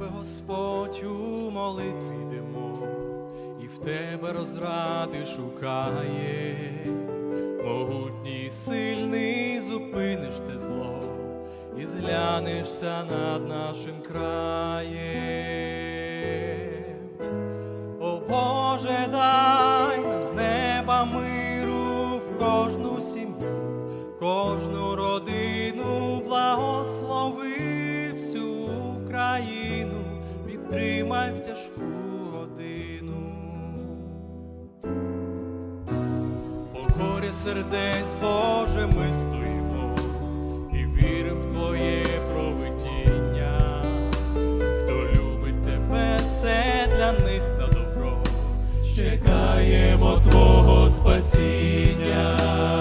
Господь у молитві йдемо, і в тебе розради шукає, могутній, сильний, зупиниш те зло, і зглянешся над нашим краєм. О Боже, дай нам з неба миру в кожну сім'ю, кожну родину підтримай в тяжку годину. О горі сердець, Боже, ми стоїмо і віримо в Твоє провидіння. Хто любить тебе, все для них на добро. Чекаємо Твого спасіння.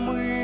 нами.